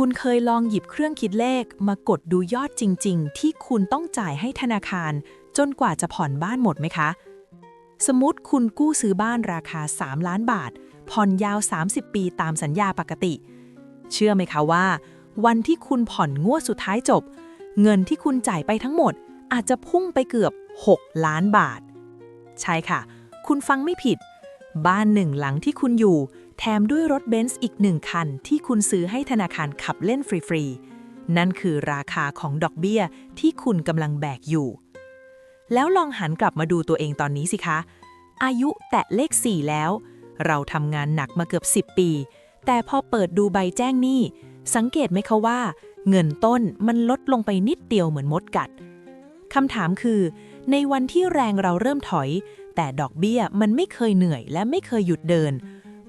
คุณเคยลองหยิบเครื่องคิดเลขมากดดูยอดจริง ๆ ที่คุณต้องจ่ายให้ธนาคาร จนกว่าจะผ่อนบ้านหมดไหมคะ สมมติคุณกู้ซื้อบ้านราคา 3 ล้านบาท ผ่อนยาว 30 ปีตามสัญญาปกติ เชื่อไหมคะว่า วันที่คุณผ่อนงวดสุดท้ายจบ เงินที่คุณจ่ายไปทั้งหมด อาจจะพุ่งไปเกือบ 6 ล้านบาท ใช่ค่ะ คุณฟังไม่ผิด บ้านหนึ่งหลังที่คุณอยู่ แถมด้วยรถเบนซ์อีกหนึ่งคันที่คุณซื้อให้ธนาคารขับเล่นฟรีๆ นั่นคือราคาของดอกเบี้ยที่คุณกำลังแบกอยู่ แล้วลองหันกลับมาดูตัวเองตอนนี้สิคะ อายุแตะเลข 4 แล้ว เราทำงานหนักมาเกือบ 10 ปี แต่พอเปิดดูใบแจ้งหนี้ สังเกตไหมคะว่า เงินต้นมันลดลงไปนิดเดียวเหมือนมดกัดคำถามคือ ในวันที่แรงเราเริ่มถอย แต่ดอกเบี้ยมันไม่เคยเหนื่อยและไม่เคยหยุดเดิน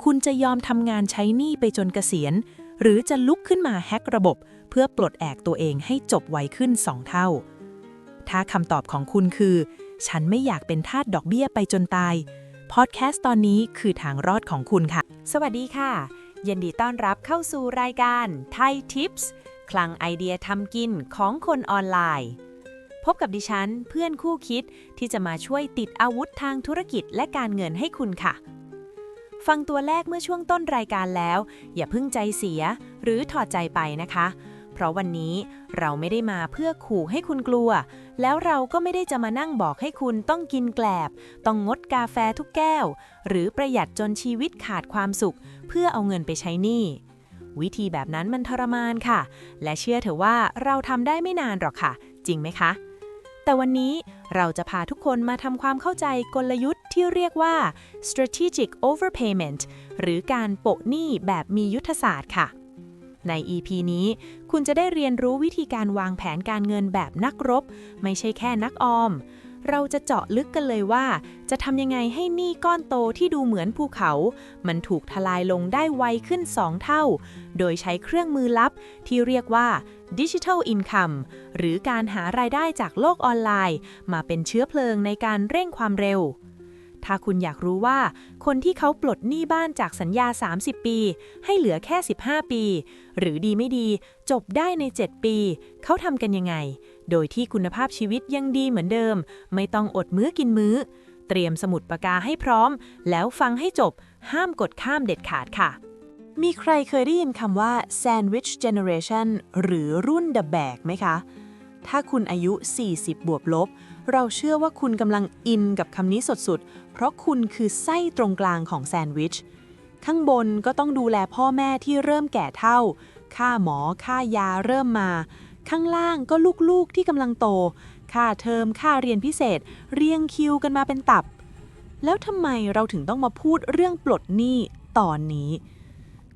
คุณจะยอมทำงานใช้หนี้ไปจนเกษียณ หรือจะลุกขึ้นมาแฮกระบบ เพื่อปลดแอกตัวเองให้จบไวขึ้น2เท่า ถ้าคำตอบของคุณคือ ฉันไม่อยากเป็นทาสดอกเบี้ยไปจนตาย พอดแคสต์ตอนนี้คือทางรอดของคุณค่ะ สวัสดีค่ะ ยินดีต้อนรับเข้าสู่รายการไทยทิปส์คลังไอเดียทำกินของคนออนไลน์ พบกับดิฉันเพื่อนคู่คิดที่จะมาช่วยติดอาวุธทางธุรกิจและการเงินให้คุณค่ะ ฟังตัวแรกเมื่อช่วงต้นรายการแล้ว อย่าเพิ่งใจเสีย หรือถอดใจไปนะคะ เพราะวันนี้เราไม่ได้มาเพื่อขู่ให้คุณกลัว แล้วเราก็ไม่ได้จะมานั่งบอกให้คุณต้องกินแกลบ ต้องงดกาแฟทุกแก้ว หรือประหยัดจนชีวิตขาดความสุข เพื่อเอาเงินไปใช้หนี้วิธีแบบนั้นมันทรมานค่ะ และเชื่อเถอะว่าเราทำได้ไม่นานหรอกค่ะ จริงไหมคะ แต่วันนี้ เราจะพาทุกคนมาทำความเข้าใจกลยุทธ์ที่เรียกว่า strategic overpayment หรือการโปะหนี้แบบมียุทธศาสตร์ค่ะ ใน EP นี้ คุณจะได้เรียนรู้วิธีการวางแผนการเงินแบบนักรบ ไม่ใช่แค่นักออม เราจะเจาะลึกกันเลยว่า จะทำยังไงให้หนี้ก้อนโตที่ดูเหมือนภูเขา มันถูกทลายลงได้ไวขึ้น 2 เท่า โดยใช้เครื่องมือลับที่เรียกว่า Digital Income หรือการหารายได้จากโลกออนไลน์ มาเป็นเชื้อเพลิงในการเร่งความเร็วถ้าคุณอยากรู้ว่า คนที่เขาปลดหนี้บ้านจากสัญญา 30 ปี ให้เหลือแค่ 15 ปี หรือดีไม่ดี จบได้ใน 7 ปี เขาทำกันยังไง โดยที่คุณภาพชีวิตยังดีเหมือนเดิม ไม่ต้องอดมื้อกินมื้อ เตรียมสมุดปากกาให้พร้อม แล้วฟังให้จบ ห้ามกดข้ามเด็ดขาดค่ะ มีใครเคยได้ยินคำว่า sandwich generation หรือรุ่น the bag ไหมคะ ถ้าคุณอายุ 40 บวกลบ เราเชื่อว่าคุณกำลังอินกับคำนี้สุดๆ เพราะคุณคือไส้ตรงกลางของแซนด์วิชข้างบนก็ต้องดูแลพ่อแม่ที่เริ่มแก่เท่า ค่าหมอ ค่ายาเริ่มมา ข้างล่างก็ลูกๆที่กำลังโต ค่าเทอมค่าเรียนพิเศษ เรียงคิวกันมาเป็นตับ แล้วทำไมเราถึงต้องมาพูดเรื่องปลดหนี้ตอนนี้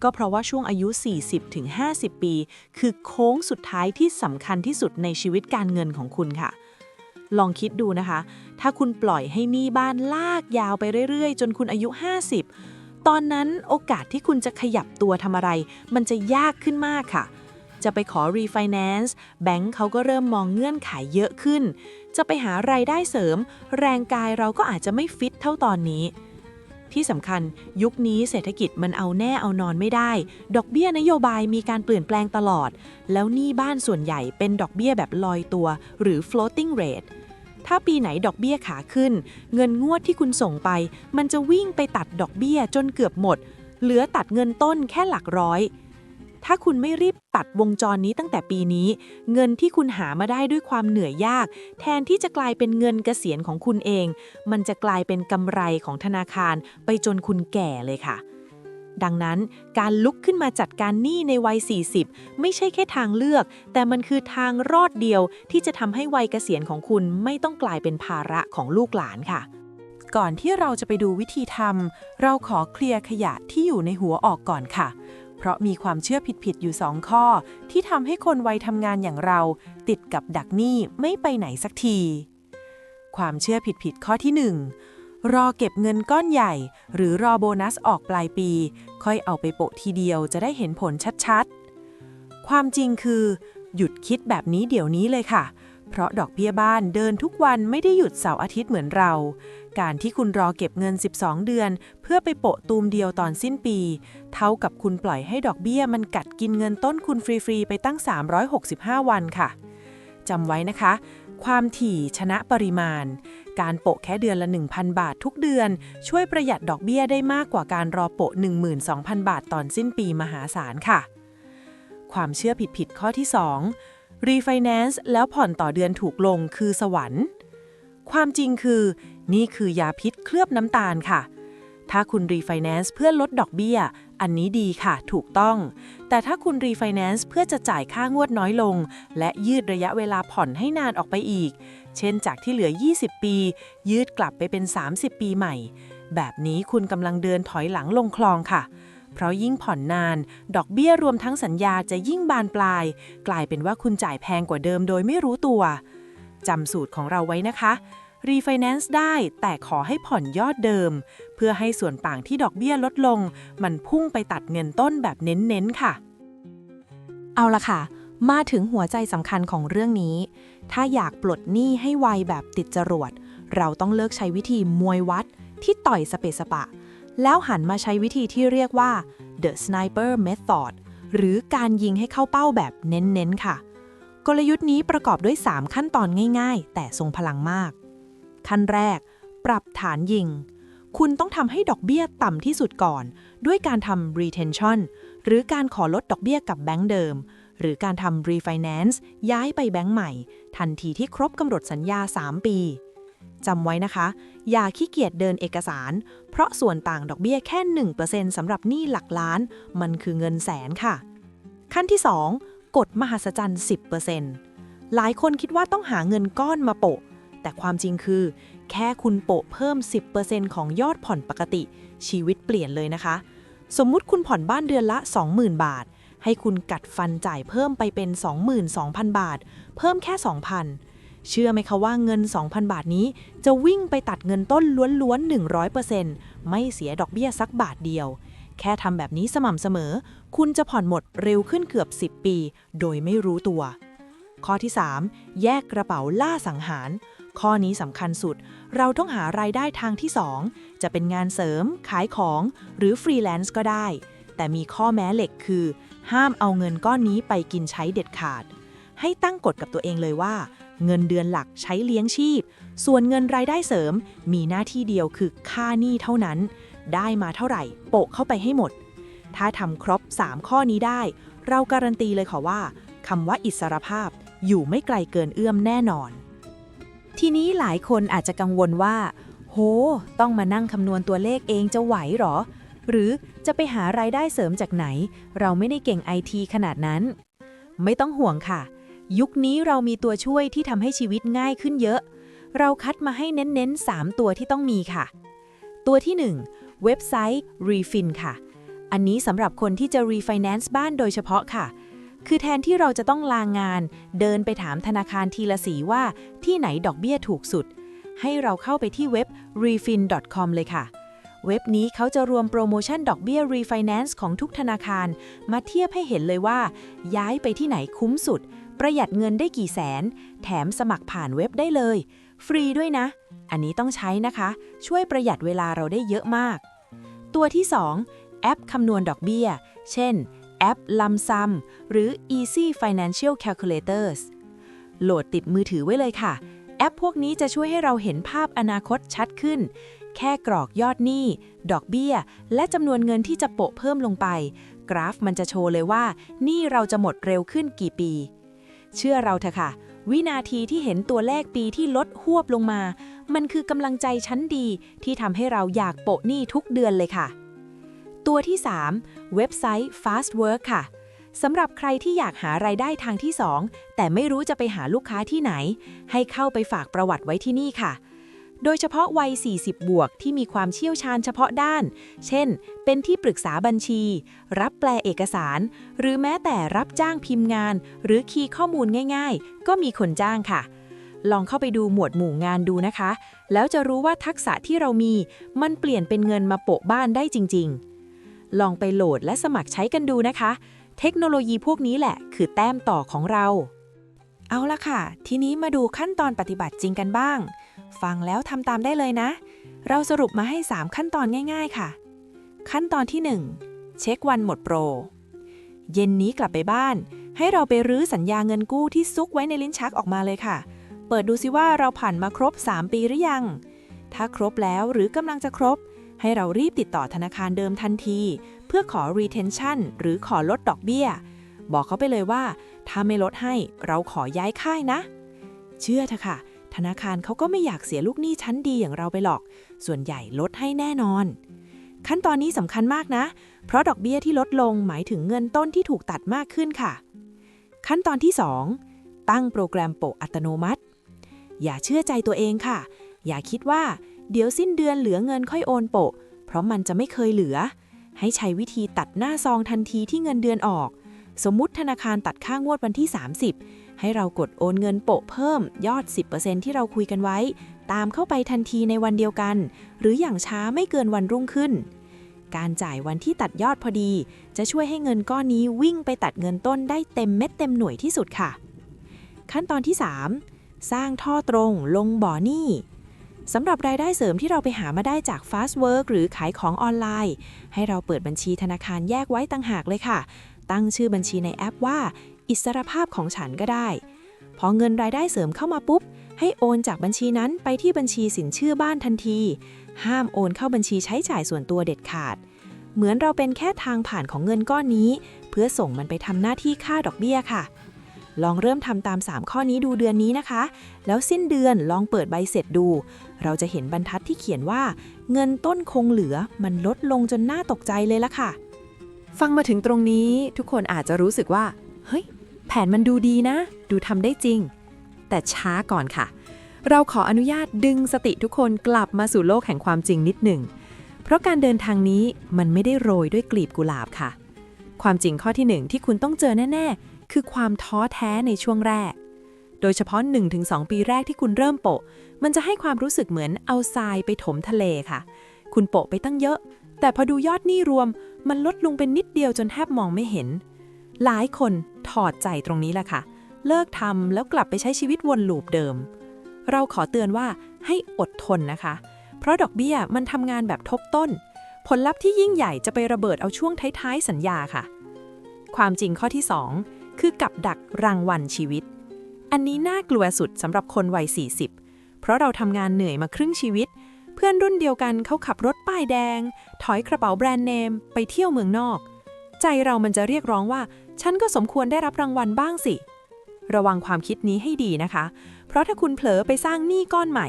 ก็เพราะว่าช่วงอายุ 40-50 ปี คือโค้งสุดท้ายที่สำคัญที่สุดในชีวิตการเงินของคุณค่ะลองคิดดูนะคะ ถ้าคุณปล่อยให้หนี้บ้านลากยาวไปเรื่อย ๆ จนคุณอายุ 50 ตอนนั้นโอกาสที่คุณจะขยับตัวทำอะไร มันจะยากขึ้นมากค่ะ จะไปขอ refinance แบงก์เขาก็เริ่มมองเงื่อนไขเยอะขึ้น จะไปหารายได้เสริม แรงกายเราก็อาจจะไม่ฟิตเท่าตอนนี้ ที่สำคัญยุคนี้เศรษฐกิจมันเอาแน่เอานอนไม่ได้ ดอกเบี้ยนโยบายมีการเปลี่ยนแปลงตลอด แล้วหนี้บ้านส่วนใหญ่เป็นดอกเบี้ยแบบลอยตัว หรือ floating rate ถ้าปีไหนดอกเบี้ยขาขึ้น เงินงวดที่คุณส่งไป มันจะวิ่งไปตัดดอกเบี้ยจนเกือบหมด เหลือตัดเงินต้นแค่หลักร้อย ถ้าคุณไม่รีบตัดวงจรนี้ตั้งแต่ปีนี้ เงินที่คุณหามาได้ด้วยความเหนื่อยยาก แทนที่จะกลายเป็นเงินเกษียณของคุณเอง มันจะกลายเป็นกำไรของธนาคาร ไปจนคุณแก่เลยค่ะ ดังนั้นการลุกขึ้นมาจัดการหนี้ในวัย 40 ไม่ใช่แค่ทางเลือก แต่มันคือทางรอดเดียวที่จะทำให้วัยเกษียณของคุณไม่ต้องกลายเป็นภาระของลูกหลานค่ะก่อนที่เราจะไปดูวิธีทำ เราขอเคลียร์ขยะที่อยู่ในหัวออกก่อนค่ะ เพราะมีความเชื่อผิดๆอยู่สองข้อ ที่ทำให้คนวัยทำงานอย่างเรา ติดกับดักหนี้ไม่ไปไหนสักที ความเชื่อผิดๆข้อที่1รอเก็บเงินก้อนใหญ่ หรือรอโบนัสออกปลายปี ค่อยเอาไปโปะทีเดียวจะได้เห็นผลชัดๆ ความจริงคือ หยุดคิดแบบนี้เดี๋ยวนี้เลยค่ะเเพราะดอกเบี้ยบ้านเดินทุกวันไม่ได้หยุดเสาร์อาทิตย์เหมือนเรา การที่คุณรอเก็บเงิน 12 เดือน เพื่อไปโปะตูมเดียวตอนสิ้นปี เท่ากับคุณปล่อยให้ดอกเบี้ยมันกัดกินเงินต้นคุณฟรี ๆ ไปตั้ง 365 วันค่ะจำไว้นะคะ ความถี่ชนะปริมาณ การโปะแค่เดือนละ 1,000 บาททุกเดือน ช่วยประหยัดดอกเบี้ยได้มากกว่าการรอโปะ 12,000 บาทตอนสิ้นปีมหาศาลค่ะ ความเชื่อผิดๆข้อที่ 2 Refinance แล้วผ่อนต่อเดือนถูกลงคือสวรรค์ ความจริงคือ นี่คือยาพิษเคลือบน้ำตาลค่ะ ถ้าคุณ Refinance เพื่อลดดอกเบี้ย อันนี้ดีค่ะ ถูกต้อง แต่ถ้าคุณ Refinance เพื่อจะจ่ายค่างวดน้อยลง และยืดระยะเวลาผ่อนให้นานออกไปอีก เช่นจากที่เหลือ 20 ปี ยืดกลับไปเป็น 30 ปีใหม่ แบบนี้คุณกำลังเดินถอยหลังลงคลองค่ะ ราะยิ่งผ่อนนาน ดอกเบี้ยรวมทั้งสัญญาจะยิ่งบานปลาย กลายเป็นว่าคุณจ่ายแพงกว่าเดิมโดยไม่รู้ตัวจำสูตรของเราไว้นะคะรีไฟแนนซ์ได้แต่ขอให้ผ่อนยอดเดิม เพื่อให้ส่วนต่างที่ดอกเบี้ยลดลง มันพุ่งไปตัดเงินต้นแบบเน้นๆค่ะ เอาละค่ะ มาถึงหัวใจสำคัญของเรื่องนี้ ถ้าอยากปลดหนี้ให้ไวแบบติดจรวด เราต้องเลิกใช้วิธีมวยวัดที่ต่อยสเปสปะ แล้วหันมาใช้วิธีที่เรียกว่า the sniper method หรือการยิงให้เข้าเป้าแบบเน้นๆค่ะ กลยุทธ์นี้ประกอบด้วย 3 ขั้นตอนง่ายๆ แต่ทรงพลังมาก ขั้นแรก ปรับฐานยิง คุณต้องทำให้ดอกเบี้ยต่ำที่สุดก่อน ด้วยการทำ retention หรือการขอลดดอกเบี้ยกับแบงก์เดิม หรือการทำ refinance ย้ายไปแบงก์ใหม่ ทันทีที่ครบกำหนดสัญญา 3 ปี จำไว้นะคะ อย่าขี้เกียจเดินเอกสาร เพราะส่วนต่างดอกเบี้ยแค่ 1%สำหรับหนี้หลักล้าน มันคือเงินแสนค่ะ ขั้นที่ 2 กฎมหัศจรรย์ 10%หลายคนคิดว่าต้องหาเงินก้อนมาโปะ แต่ความจริงคือ แค่คุณโปะเพิ่ม 10%ของยอดผ่อนปกติ ชีวิตเปลี่ยนเลยนะคะ สมมุติคุณผ่อนบ้านเดือนละ 20,000 บาท ให้คุณกัดฟันจ่ายเพิ่มไปเป็น 22,000 บาท เพิ่มแค่ 2,000 เชื่อไหมคะว่าเงิน 2,000 บาทนี้ จะวิ่งไปตัดเงินต้นล้วนๆ 100%ไม่เสียดอกเบี้ยสักบาทเดียว แค่ทำแบบนี้สม่ำเสมอ คุณจะผ่อนหมดเร็วขึ้นเกือบ 10 ปี โดยไม่รู้ตัว ข้อที่ 3 แยกกระเป๋าล่าสังหาร ข้อนี้สำคัญสุด เราต้องหารายได้ทางที่ 2 จะเป็นงานเสริม ขายของ หรือฟรีแลนซ์ก็ได้ แต่มีข้อแม้เหล็กคือ ห้ามเอาเงินก้อนนี้ไปกินใช้เด็ดขาด ให้ตั้งกฎกับตัวเองเลยว่า เงินเดือนหลักใช้เลี้ยงชีพ ส่วนเงินรายได้เสริม มีหน้าที่เดียวคือค่าหนี้เท่านั้น ได้มาเท่าไหร่ โปะเข้าไปให้หมด ถ้าทำครบ 3 ข้อนี้ได้ เราการันตีเลยค่ะว่าคำว่าอิสรภาพอยู่ไม่ไกลเกินเอื้อมแน่นอน ทีนี้หลายคนอาจจะกังวลว่า โห ต้องมานั่งคำนวณตัวเลขเองจะไหวหรอ หรือจะไปหารายได้เสริมจากไหน เราไม่ได้เก่งไอทีขนาดนั้น ไม่ต้องห่วงค่ะ ยุคนี้เรามีตัวช่วยที่ทำให้ชีวิตง่ายขึ้นเยอะ เราคัดมาให้เน้นๆ 3 ตัวที่ต้องมีค่ะ ตัวที่ 1 เว็บไซต์ Refin ค่ะ อันนี้สำหรับคนที่จะ refinance บ้านโดยเฉพาะค่ะ คือแทนที่เราจะต้องลางงาน เดินไปถามธนาคารทีละสีว่าที่ไหนดอกเบี้ยถูกสุด ให้เราเข้าไปที่เว็บ refin.com เลยค่ะเว็บนี้เขาจะรวมโปรโมชั่นดอกเบี้ย refinance ของทุกธนาคาร มาเทียบให้เห็นเลยว่า ย้ายไปที่ไหนคุ้มสุด ประหยัดเงินได้กี่แสน แถมสมัครผ่านเว็บได้เลย ฟรีด้วยนะ อันนี้ต้องใช้นะคะ ช่วยประหยัดเวลาเราได้เยอะมาก ตัวที่ 2 แอปคำนวณดอกเบี้ย เช่น แอปลัมซัมหรือ Easy Financial Calculators โหลดติดมือถือไว้เลยค่ะ แอปพวกนี้จะช่วยให้เราเห็นภาพอนาคตชัดขึ้น แค่กรอกยอดหนี้ ดอกเบี้ย และจำนวนเงินที่จะโปะเพิ่มลงไป กราฟมันจะโชว์เลยว่าหนี้เราจะหมดเร็วขึ้นกี่ปี เชื่อเราเถอะค่ะ วินาทีที่เห็นตัวเลขปีที่ลดหวบลงมา มันคือกำลังใจชั้นดีที่ทำให้เราอยากโปะหนี้ทุกเดือนเลยค่ะ ตัวที่ 3 เว็บไซต์ Fast Work ค่ะสำหรับใครที่อยากหารายได้ทางที่ 2 แต่ไม่รู้จะไปหาลูกค้าที่ไหน ให้เข้าไปฝากประวัติไว้ที่นี่ค่ะ โดยเฉพาะวัย 40 บวกที่มีความเชี่ยวชาญเฉพาะด้าน เช่น เป็นที่ปรึกษาบัญชี รับแปลเอกสาร หรือแม้แต่รับจ้างพิมพ์งาน หรือคีย์ข้อมูลง่ายๆ ก็มีคนจ้างค่ะ ลองเข้าไปดูหมวดหมู่งานดูนะคะ แล้วจะรู้ว่าทักษะที่เรามี มันเปลี่ยนเป็นเงินมาโปะบ้านได้จริง ๆ ลองไปโหลดและสมัครใช้กันดูนะคะ เทคโนโลยีพวกนี้แหละ คือแต้มต่อของเรา เอาละค่ะ ทีนี้มาดูขั้นตอนปฏิบัติจริงกันบ้าง ฟังแล้วทำตามได้เลยนะ เราสรุปมาให้ 3 ขั้นตอนง่าย ๆ ค่ะ ขั้นตอนที่ 1 เช็ควันหมดโปร เย็นนี้กลับไปบ้าน ให้เราไปรื้อสัญญาเงินกู้ที่ซุกไว้ในลิ้นชักออกมาเลยค่ะ เปิดดูซิว่าเราผ่านมาครบ 3 ปีหรือยัง ถ้าครบแล้วหรือกำลังจะครบ ให้เรารีบติดต่อธนาคารเดิมทันที เพื่อขอ retention หรือขอลดดอกเบี้ย บอกเขาไปเลยว่า ถ้าไม่ลดให้เราขอย้ายค่ายนะ เชื่อเถอะค่ะ ธนาคารเขาก็ไม่อยากเสียลูกหนี้ชั้นดีอย่างเราไปหรอก ส่วนใหญ่ลดให้แน่นอน ขั้นตอนนี้สำคัญมากนะ เพราะดอกเบี้ยที่ลดลงหมายถึงเงินต้นที่ถูกตัดมากขึ้นค่ะ ขั้นตอนที่ 2 ตั้งโปรแกรมโปะอัตโนมัติ อย่าเชื่อใจตัวเองค่ะ อย่าคิดว่า เดี๋ยวสิ้นเดือนเหลือเงินค่อยโอนโปะ เพราะมันจะไม่เคยเหลือ ให้ใช้วิธีตัดหน้าซองทันทีที่เงินเดือนออก สมมุติธนาคารตัดค่างวดวันที่ 30 ให้เรากดโอนเงินโปะเพิ่มยอด 10%ที่เราคุยกันไว้ ตามเข้าไปทันทีในวันเดียวกัน หรืออย่างช้าไม่เกินวันรุ่งขึ้น การจ่ายวันที่ตัดยอดพอดี จะช่วยให้เงินก้อนนี้วิ่งไปตัดเงินต้นได้เต็มเม็ดเต็มหน่วยที่สุดค่ะ ขั้นตอนที่ 3 สร้างท่อตรงลงบ่อหนี้สำหรับรายได้เสริมที่เราไปหามาได้จาก Fast Work หรือขายของออนไลน์ ให้เราเปิดบัญชีธนาคารแยกไว้ต่างหากเลยค่ะ ตั้งชื่อบัญชีในแอปว่า อิสรภาพของฉันก็ได้ พอเงินรายได้เสริมเข้ามาปุ๊บ ให้โอนจากบัญชีนั้นไปที่บัญชีสินเชื่อบ้านทันที ห้ามโอนเข้าบัญชีใช้จ่ายส่วนตัวเด็ดขาด เหมือนเราเป็นแค่ทางผ่านของเงินก้อนนี้ เพื่อส่งมันไปทำหน้าที่ค่าดอกเบี้ยค่ะลองเริ่มทำตาม 3 ข้อนี้ดูเดือนนี้นะคะ แล้วสิ้นเดือนลองเปิดใบเสร็จดู เราจะเห็นบรรทัดที่เขียนว่า เงินต้นคงเหลือมันลดลงจนน่าตกใจเลยละค่ะ ฟังมาถึงตรงนี้ทุกคนอาจจะรู้สึกว่า เฮ้ย แผนมันดูดีนะ ดูทำได้จริง แต่ช้าก่อนค่ะ เราขออนุญาตดึงสติทุกคนกลับมาสู่โลกแห่งความจริงนิดหนึ่ง เพราะการเดินทางนี้มันไม่ได้โรยด้วยกลีบกุหลาบค่ะ ความจริงข้อที่หนึ่งที่คุณต้องเจอแน่ ๆ คือความท้อแท้ในช่วงแรก โดยเฉพาะ 1-2 ปีแรกที่คุณเริ่มโปะ มันจะให้ความรู้สึกเหมือนเอาทรายไปถมทะเลค่ะ คุณโปะไปตั้งเยอะ แต่พอดูยอดหนี้รวมมันลดลงเป็นนิดเดียวจนแทบมองไม่เห็น หลายคนถอดใจตรงนี้แหละค่ะ เลิกทำแล้วกลับไปใช้ชีวิตวนลูปเดิม เราขอเตือนว่าให้อดทนนะคะ เพราะดอกเบี้ยมันทำงานแบบทบต้น ผลลัพธ์ที่ยิ่งใหญ่จะไประเบิดเอาช่วงท้ายๆสัญญาค่ะ ความจริงข้อที่ 2 คือกับดักรางวัลชีวิต อันนี้น่ากลัวสุดสำหรับคนวัย40 เพราะเราทำงานเหนื่อยมาครึ่งชีวิต พื่อนรุ่นเดียวกันเขาขับรถป้ายแดง ถอยกระเป๋าแบรนด์เนมไปเที่ยวเมืองนอก ใจเรามันจะเรียกร้องว่า ฉันก็สมควรได้รับรางวัลบ้างสิ ระวังความคิดนี้ให้ดีนะคะ เพราะถ้าคุณเผลอไปสร้างหนี้ก้อนใหม่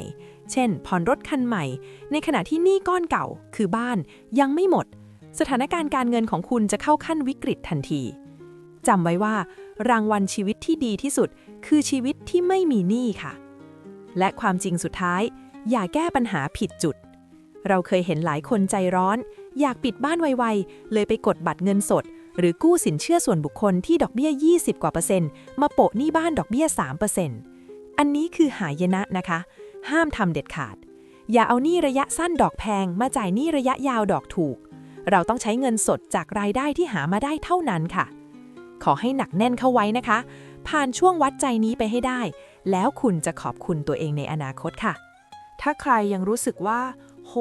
เช่น ผ่อนรถคันใหม่ ในขณะที่หนี้ก้อนเก่า คือบ้านยังไม่หมด สถานการณ์การเงินของคุณจะเข้าขั้นวิกฤตทันทีจำไว้ว่า รางวัลชีวิตที่ดีที่สุด คือชีวิตที่ไม่มีหนี้ค่ะ และความจริงสุดท้าย อย่าแก้ปัญหาผิดจุด เราเคยเห็นหลายคนใจร้อน อยากปิดบ้านไวๆ เลยไปกดบัตรเงินสด หรือกู้สินเชื่อส่วนบุคคลที่ดอกเบี้ย 20 กว่าเปอร์เซ็นต์มาโปะหนี้บ้านดอกเบี้ย 3เปอร์เซ็นต์อันนี้คือหายนะนะคะ ห้ามทำเด็ดขาด อย่าเอาหนี้ระยะสั้นดอกแพง มาจ่ายหนี้ระยะยาวดอกถูก เราต้องใช้เงินสดจากรายได้ที่หามาได้เท่านั้นค่ะ ขอให้หนักแน่นเข้าไว้นะคะ ผ่านช่วงวัดใจนี้ไปให้ได้ แล้วคุณจะขอบคุณตัวเองในอนาคตค่ะ ถ้าใครยังรู้สึกว่า โห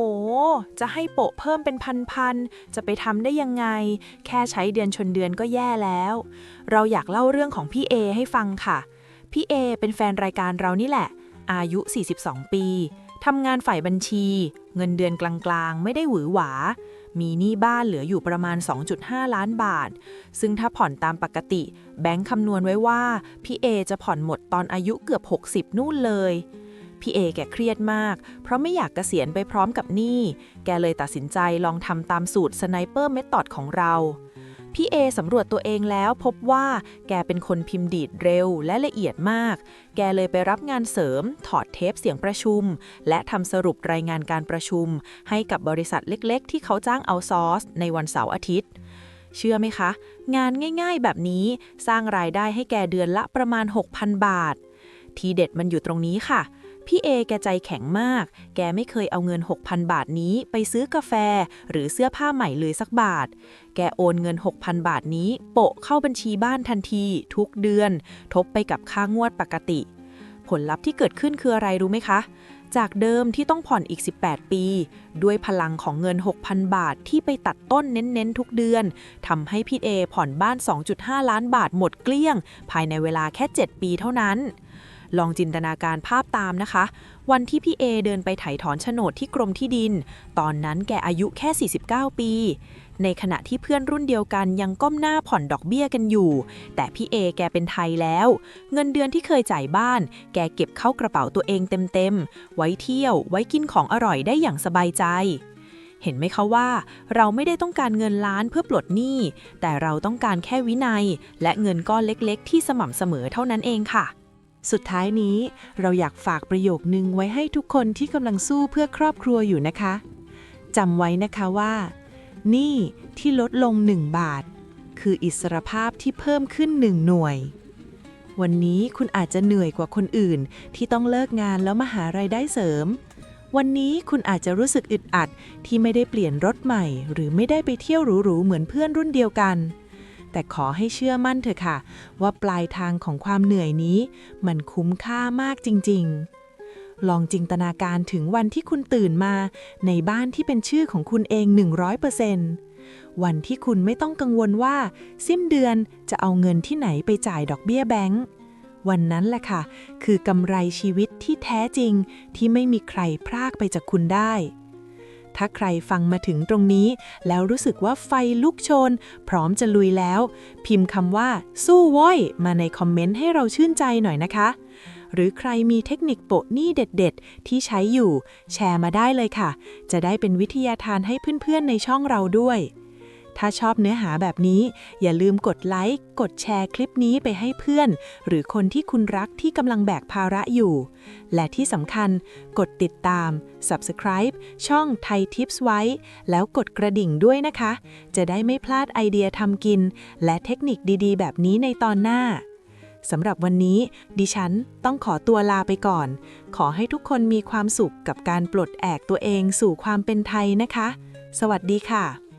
จะให้โปะเพิ่มเป็นพันๆ จะไปทำได้ยังไง แค่ใช้เดือนชนเดือนก็แย่แล้ว เราอยากเล่าเรื่องของพี่เอให้ฟังค่ะ พี่เอเป็นแฟนรายการเรานี่แหละ อายุ 42 ปีทำงานฝ่ายบัญชี เงินเดือนกลางๆ ไม่ได้หวือหวา มีหนี้บ้านเหลืออยู่ประมาณ 2.5 ล้านบาท ซึ่งถ้าผ่อนตามปกติ แบงค์คำนวณไว้ว่า พี่เอจะผ่อนหมดตอนอายุเกือบ 60 นู่นเลย พี่เอแกเครียดมาก เพราะไม่อยากเกษียณไปพร้อมกับหนี้ แกเลยตัดสินใจลองทำตามสูตรสไนเปอร์เมธอดของเรา พี่เอสำรวจตัวเองแล้วพบว่าแกเป็นคนพิมพ์ดีดเร็วและละเอียดมาก แกเลยไปรับงานเสริม ถอดเทปเสียงประชุม และทำสรุปรายงานการประชุม ให้กับบริษัทเล็ก ๆ ที่เขาจ้างเอาซอร์สในวันเสาร์อาทิตย์เชื่อไหมคะ งานง่ายๆ แบบนี้สร้างรายได้ให้แกเดือนละประมาณ 6,000 บาท ทีเด็ดมันอยู่ตรงนี้ค่ะ พี่เอแกใจแข็งมาก แกไม่เคยเอาเงิน 6,000 บาทนี้ไปซื้อกาแฟ หรือเสื้อผ้าใหม่เลยสักบาท แกโอนเงิน 6,000 บาทนี้ โปะเข้าบัญชีบ้านทันที ทุกเดือน ทบไปกับค่างวดปกติ ผลลัพธ์ที่เกิดขึ้นคืออะไรรู้ไหมคะจากเดิมที่ต้องผ่อนอีก 18 ปี ด้วยพลังของเงิน 6,000 บาทที่ไปตัดต้นเน้น ๆ ทุกเดือนทำให้พี่เอผ่อนบ้าน 2.5 ล้านบาทหมดเกลี้ยง ภายในเวลาแค่ 7 ปีเท่านั้น ลองจินตนาการภาพตามนะคะ วันที่พี่เอเดินไปไถ่ถอนโฉนดที่กรมที่ดิน ตอนนั้นแกอายุแค่ 49 ปี ในขณะที่เพื่อนรุ่นเดียวกันยังก้มหน้าผ่อนดอกเบี้ยกันอยู่ แต่พี่เอแกเป็นไทยแล้ว เงินเดือนที่เคยจ่ายบ้าน แกเก็บเข้ากระเป๋าตัวเองเต็มๆ ไว้เที่ยว ไว้กินของอร่อยได้อย่างสบายใจเห็นไหมคะว่า เราไม่ได้ต้องการเงินล้านเพื่อปลดหนี้ แต่เราต้องการแค่วินัย และเงินก้อนเล็กๆ ที่สม่ำเสมอเท่านั้นเองค่ะ สุดท้ายนี้เราอยากฝากประโยคนึงไว้ให้ทุกคนที่กำลังสู้เพื่อครอบครัวอยู่นะคะจำไว้นะคะว่านี่ที่ลดลง 1 บาท คืออิสรภาพที่เพิ่มขึ้น 1 หน่วย วันนี้คุณอาจจะเหนื่อยกว่าคนอื่นที่ต้องเลิกงานแล้วมาหารายได้เสริม วันนี้คุณอาจจะรู้สึกอึดอัดที่ไม่ได้เปลี่ยนรถใหม่ หรือไม่ได้ไปเที่ยวหรูๆเหมือนเพื่อนรุ่นเดียวกัน แต่ขอให้เชื่อมั่นเถอะค่ะ ว่าปลายทางของความเหนื่อยนี้ มันคุ้มค่ามากจริง ๆ ลองจินตนาการถึงวันที่คุณตื่นมา ในบ้านที่เป็นชื่อของคุณเอง 100%วันที่คุณไม่ต้องกังวลว่า สิ้นเดือนจะเอาเงินที่ไหนไปจ่ายดอกเบี้ยแบงก์วันนั้นแหละค่ะ คือกำไรชีวิตที่แท้จริงที่ไม่มีใครพรากไปจากคุณได้ ถ้าใครฟังมาถึงตรงนี้ แล้วรู้สึกว่าไฟลุกโชน พร้อมจะลุยแล้ว พิมพ์คำว่า สู้ว้อย มาในคอมเมนต์ให้เราชื่นใจหน่อยนะคะ หรือใครมีเทคนิคโปะหนี้เด็ด ๆ ที่ใช้อยู่ แชร์มาได้เลยค่ะ จะได้เป็นวิทยาทานให้เพื่อนๆในช่องเราด้วย ถ้าชอบเนื้อหาแบบนี้ อย่าลืมกดไลค์ กดแชร์คลิปนี้ไปให้เพื่อน หรือคนที่คุณรักที่กำลังแบกภาระอยู่ และที่สำคัญ กดติดตาม subscribe ช่องไทยทิปส์ไว้ แล้วกดกระดิ่งด้วยนะคะ จะได้ไม่พลาดไอเดียทำกิน และเทคนิคดีๆ แบบนี้ในตอนหน้าสำหรับวันนี้ ดิฉันต้องขอตัวลาไปก่อน ขอให้ทุกคนมีความสุขกับการปลดแอกตัวเองสู่ความเป็นไทยนะคะ สวัสดีค่ะ